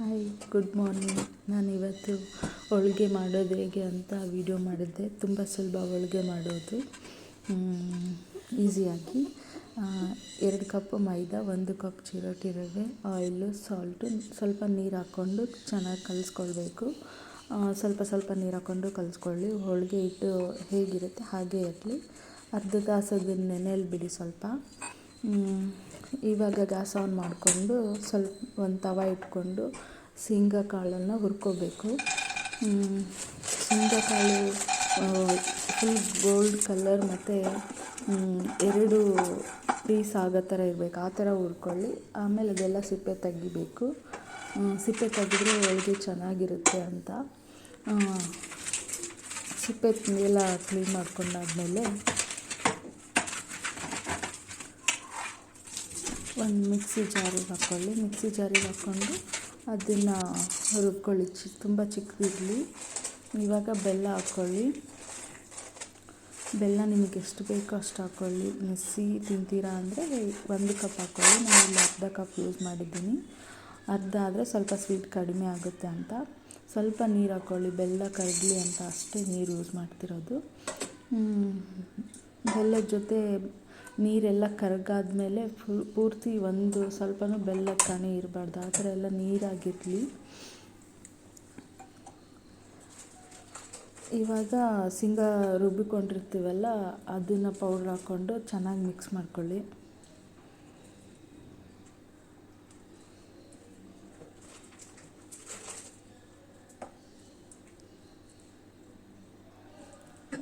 Hi good morning ನಾನು ಇವತ್ತು ಹೋಳಿಗೆ ಮಾಡೋದು ಹೇಗೆ ಅಂತ ವಿಡಿಯೋ ಮಾಡಿದ್ದೆ. ತುಂಬ ಸುಲಭ ಹೋಳಿಗೆ ಮಾಡೋದು. ಈಸಿಯಾಗಿ ಎರಡು ಕಪ್ ಮೈದಾ, ಒಂದು ಕಪ್ ಚಿರೋಟಿ ರವೆ ಆಯಿಲು ಸಾಲ್ಟು ಸ್ವಲ್ಪ ನೀರು ಹಾಕ್ಕೊಂಡು ಚೆನ್ನಾಗಿ ಕಲಿಸ್ಕೊಳ್ಬೇಕು. ಸ್ವಲ್ಪ ಸ್ವಲ್ಪ ನೀರು ಹಾಕ್ಕೊಂಡು ಕಲಿಸ್ಕೊಳ್ಳಿ. ಹೋಳಿಗೆ ಇಟ್ಟು ಹೇಗಿರುತ್ತೆ ಹಾಗೆ ಇರಲಿ. ಅರ್ಧ ತಾಸದ ನೆನೆಯಲ್ಲಿ ನೆನೆಯಲು ಬಿಡಿ ಸ್ವಲ್ಪ. ಇವಾಗ ಗ್ಯಾಸ್ ಆನ್ ಮಾಡಿಕೊಂಡು ಸ್ವಲ್ಪ ಒಂದು ತವ ಇಟ್ಕೊಂಡು ಶೇಂಗಾ ಕಾಳನ್ನು ಹುರ್ಕೋಬೇಕು. ಶೇಂಗಾಕಾಳು ಫುಲ್ ಗೋಲ್ಡ್ ಕಲರ್ ಮತ್ತು ಎರಡು ಪೀಸ್ ಆಗೋ ಥರ ಇರಬೇಕು. ಆ ಥರ ಹುರ್ಕೊಳ್ಳಿ. ಆಮೇಲೆ ಅದೆಲ್ಲ ಸಿಪ್ಪೆ ತೆಗಿಬೇಕು. ಸಿಪ್ಪೆ ತೆಗೆದ್ರೆ ಹೋಳಿಗೆ ಚೆನ್ನಾಗಿರುತ್ತೆ ಅಂತ. ಸಿಪ್ಪೆ ಎಲ್ಲ ಕ್ಲೀನ್ ಮಾಡ್ಕೊಂಡಾದ್ಮೇಲೆ ಒಂದು ಮಿಕ್ಸಿ ಜಾರಿಗೆ ಹಾಕ್ಕೊಳ್ಳಿ. ಮಿಕ್ಸಿ ಜಾರಿಗೆ ಹಾಕ್ಕೊಂಡು ಅದನ್ನು ರುಬ್ಕೊಳ್ಳಿ. ಚಿ, ತುಂಬ ಚಿಕ್ಕದಿರಲಿ ಇವಾಗ ಬೆಲ್ಲ ಹಾಕ್ಕೊಳ್ಳಿ. ಬೆಲ್ಲ ನಿಮಗೆ ಎಷ್ಟು ಬೇಕೋ ಅಷ್ಟು ಹಾಕ್ಕೊಳ್ಳಿ. ಸಿಹಿ ತಿಂತೀರಾ ಅಂದರೆ ಒಂದು ಕಪ್ ಹಾಕ್ಕೊಳ್ಳಿ. ನಾನು ಇಲ್ಲಿ ಅರ್ಧ ಕಪ್ ಯೂಸ್ ಮಾಡಿದ್ದೀನಿ. ಅರ್ಧ ಆದರೆ ಸ್ವಲ್ಪ ಸ್ವೀಟ್ ಕಡಿಮೆ ಆಗುತ್ತೆ ಅಂತ. ಸ್ವಲ್ಪ ನೀರು ಹಾಕ್ಕೊಳ್ಳಿ. ಬೆಲ್ಲ ಕರಗಲಿ ಅಂತ ಅಷ್ಟೇ ನೀರು ಯೂಸ್ ಮಾಡ್ತಿರೋದು. ಬೆಲ್ಲದ ಜೊತೆ ನೀರೆಲ್ಲ ಕರಗಾದ್ಮೇಲೆ ಫುಲ್, ಪೂರ್ತಿ ಒಂದು ಸ್ವಲ್ಪನೂ ಬೆಲ್ಲ ಕಾಣಿ ಇರಬಾರ್ದು. ಆ ಥರ ಎಲ್ಲ ನೀರಾಗಿರಲಿ. ಇವಾಗ ಶೇಂಗಾ ರುಬ್ಬಿಕೊಂಡಿರ್ತೀವಲ್ಲ, ಅದನ್ನು ಪೌಡ್ರ್ ಹಾಕ್ಕೊಂಡು ಚೆನ್ನಾಗಿ ಮಿಕ್ಸ್ ಮಾಡ್ಕೊಳ್ಳಿ.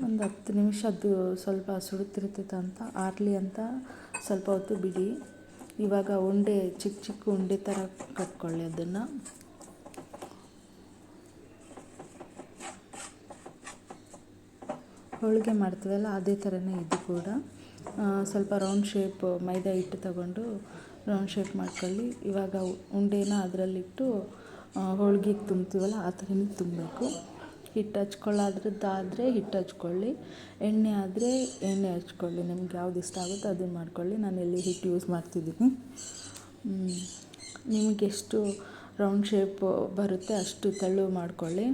ಒಂದು ಹತ್ತು ನಿಮಿಷ ಅದು ಸ್ವಲ್ಪ ಸುಡುತ್ತಿರ್ತೈತೆ ಅಂತ, ಆರಲಿ ಅಂತ ಸ್ವಲ್ಪ ಹೊತ್ತು ಬಿಡಿ. ಇವಾಗ ಉಂಡೆ, ಚಿಕ್ಕ ಚಿಕ್ಕ ಉಂಡೆ ಥರ ಕಟ್ಕೊಳ್ಳಿ ಅದನ್ನು. ಹೋಳಿಗೆ ಮಾಡ್ತೀವಲ್ಲ ಅದೇ ಥರನೇ ಇದು ಕೂಡ. ಸ್ವಲ್ಪ ರೌಂಡ್ ಶೇಪ್ ಮೈದಾ ಹಿಟ್ಟು ತಗೊಂಡು ರೌಂಡ್ ಶೇಪ್ ಮಾಡ್ಕೊಳ್ಳಿ. ಇವಾಗ ಉಂಡೆನ ಅದರಲ್ಲಿಟ್ಟು ಹೋಳ್ಗೆಗೆ ತುಂಬ್ತೀವಲ್ಲ ಆ ಥರನೇ ತುಂಬಬೇಕು. ಹಿಟ್ಟು ಹಚ್ಕೊಳ್ಳೋದ್ರದ್ದಾದರೆ ಹಿಟ್ಟು ಹಚ್ಕೊಳ್ಳಿ ಎಣ್ಣೆ ಆದರೆ ಎಣ್ಣೆ ಹಚ್ಕೊಳ್ಳಿ. ನಿಮ್ಗೆ ಯಾವ್ದು ಇಷ್ಟ ಆಗುತ್ತೋ ಅದನ್ನು ಮಾಡ್ಕೊಳ್ಳಿ. ನಾನು ಇಲ್ಲಿ ಹಿಟ್ಟು ಯೂಸ್ ಮಾಡ್ತಿದ್ದೀನಿ. ನಿಮಗೆಷ್ಟು ರೌಂಡ್ ಶೇಪ್ ಬರುತ್ತೆ ಅಷ್ಟು ತೆಳು ಮಾಡ್ಕೊಳ್ಳಿ.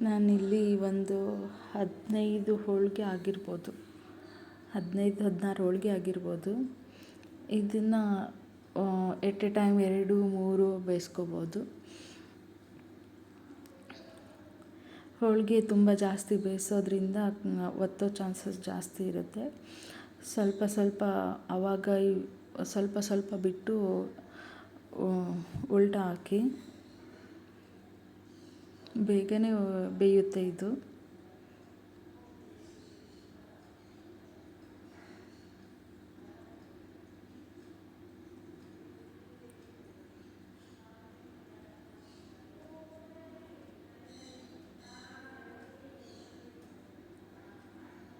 ನಾನಿಲ್ಲಿ ಒಂದು ಹದಿನೈದು ಹೋಳಿಗೆ ಆಗಿರ್ಬೋದು. ಹದಿನೈದು, ಹದಿನಾರು ಹೋಳಿಗೆ ಆಗಿರ್ಬೋದು. ಇದನ್ನು ಎಟ್ ಎ ಟೈಮ್ ಎರಡು, ಮೂರು ಬೇಯಿಸ್ಕೋಬೋದು. ಹೋಳಿಗೆ ತುಂಬ ಜಾಸ್ತಿ ಬೇಯಿಸೋದ್ರಿಂದ ಒತ್ತೋ ಚಾನ್ಸಸ್ ಜಾಸ್ತಿ ಇರುತ್ತೆ. ಸ್ವಲ್ಪ ಸ್ವಲ್ಪ ಆವಾಗ ಸ್ವಲ್ಪ ಸ್ವಲ್ಪ ಬಿಟ್ಟು ಉಲ್ಟಾ ಹಾಕಿ ಬೇಗನೆ ಬೇಯುತ್ತೆ ಇದು.